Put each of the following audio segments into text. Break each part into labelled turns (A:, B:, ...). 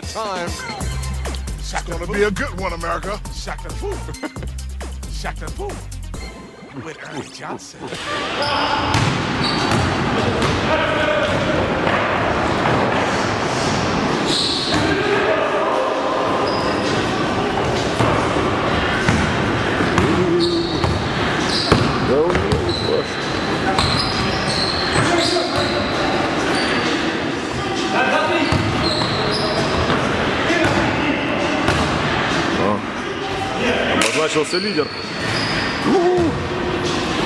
A: that time. Shaq
B: Gonna be a good one, America.
A: Shaq the Fu. Shaq the. With Ernie Johnson.
C: Обозначился лидер.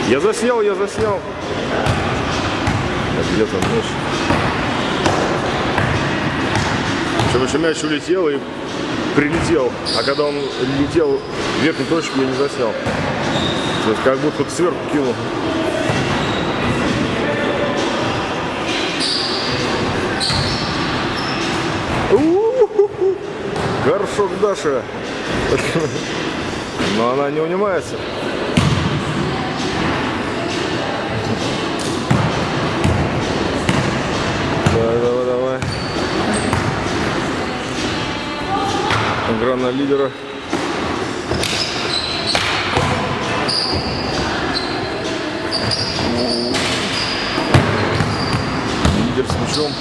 C: Я заснял, я заснял. Так, где там мяч? Причем еще мяч улетел и прилетел. А когда он летел в верхнюю точку, я не заснял. То есть как будто сверху кинул. Горшок Даша. Но она не унимается. Давай, давай, давай. Игра на лидера. Лидер с мячом.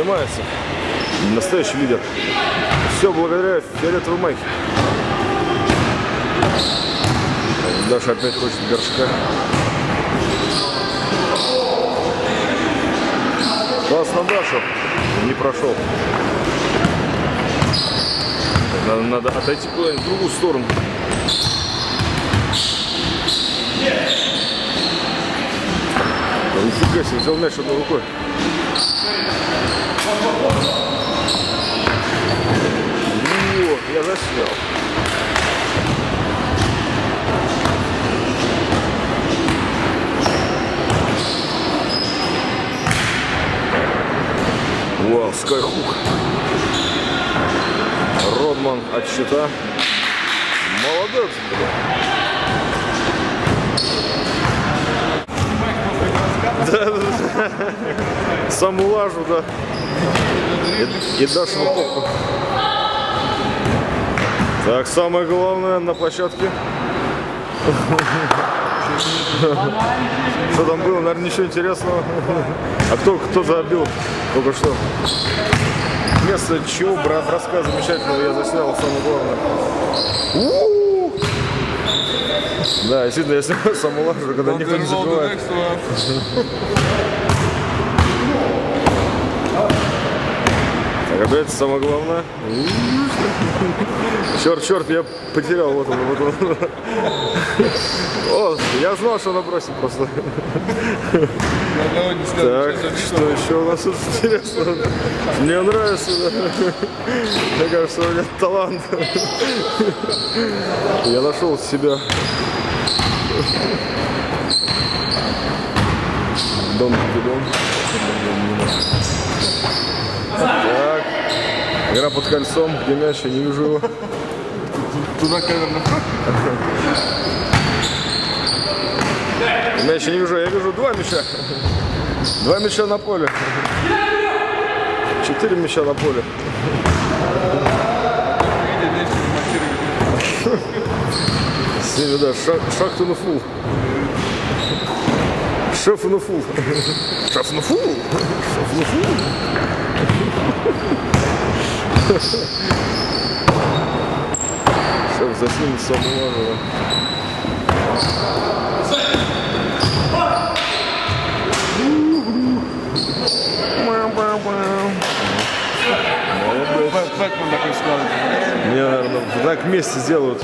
C: Унимается. Настоящий лидер. Все благодаря фиолетовой майке. Даша опять хочет горшка. Пас на Дашу. Не прошел. Надо, надо отойти куда-нибудь в другую сторону. Нифига себе, взял мяч одной рукой. О, я заснял. Вау, скайхук. Родман от щита. Молодец, бля. Да, да, да. Сам улажу, да. И, и дашь на попку. Так, самое главное на площадке. Что там было? Наверное, ничего интересного. А кто, кто забил только что? Место чего, брат, рассказ замечательного я заснял, самое главное. Да, действительно, я снимаю сам улажу, когда никто не забивает. Опять самое главное. Черт, черт, я потерял вот он, вот он. О, я знал, что она бросит просто. Так, что еще у нас тут интересно? Мне нравится, да. Мне кажется, у меня талант. Я нашел себя. Дом дом. Так. Игра под кольцом, где мяч, я не вижу его.
B: Туда камера.
C: Мяч я не вижу, я вижу два мяча. Два мяча на поле. Четыре мяча на поле. С ними, да, to the full. Шеф на фул. Шеф на фул. Шеф на фул. Шеф заснимет самого.
B: Бэтмен такой складывается.
C: Мне, наверное, так вместе сделают.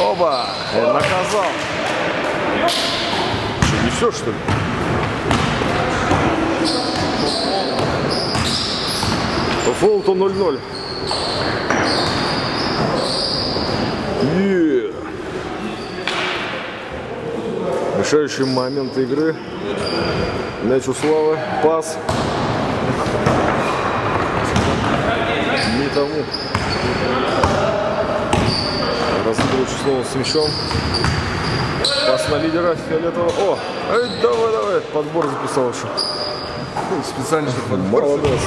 C: Оба! Наказал. Что, не все, что ли? По фолту 0-0. Е. Решающий момент игры. Мяч у Славы. Пас. не тому. Разыгрываю снова с мячом. Пас на лидера фиолетового. О, эй, давай, давай. Подбор записал еще.
B: Специально же подбор.
C: Молодец.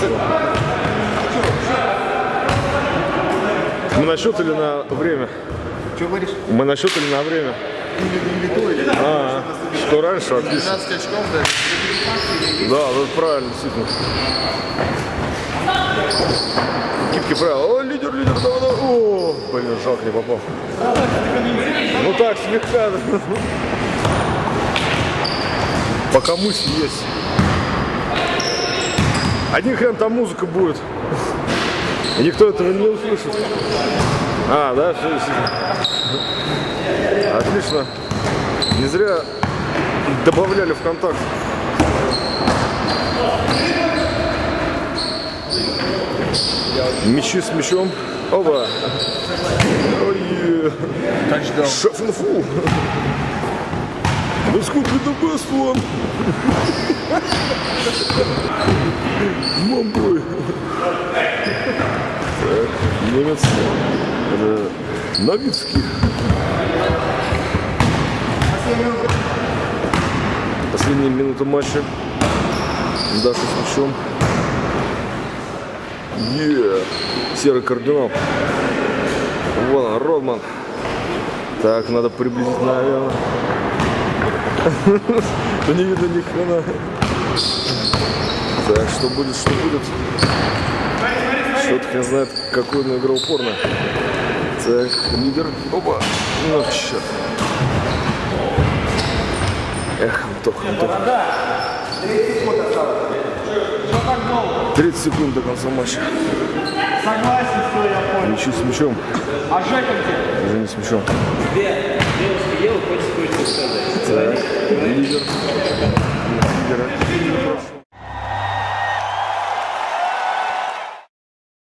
C: Мы на счет или на время?
B: Что говоришь?
C: Мы на счет или на время? А, что раньше, отлично.
B: 12 очков, да?
C: Да, вот правильно, действительно. Кипки правила. Лидер, лидер, давай. О, блин, жалко, не попал. Ну так, слегка. Пока мысли есть. Один хрен там музыка будет. И никто этого не услышит. А, да, все, все. Отлично. Не зря добавляли в Мячи с мячом. Let's go to the best one. Мамбой. Так, немец. Это Новицкий. Последние минуты матча. Даша с мячом. Е, серый кардинал. Вон он, Родман. Так, надо приблизить, наверное. Не видно ни хрена. Так, что будет, что будет. Что-то хрен знает, какой он игра упорно. Так, лидер. Опа. Ну, черт. Эх, Антох, Антох. 30 секунд до конца матча.
D: Согласен, что я понял.
C: Мячи с мячом.
D: А Жека где?
C: Уже не с мячом.
E: Две девушки ел, хочешь кое-что сказать.
C: Так, лидер. Лидера.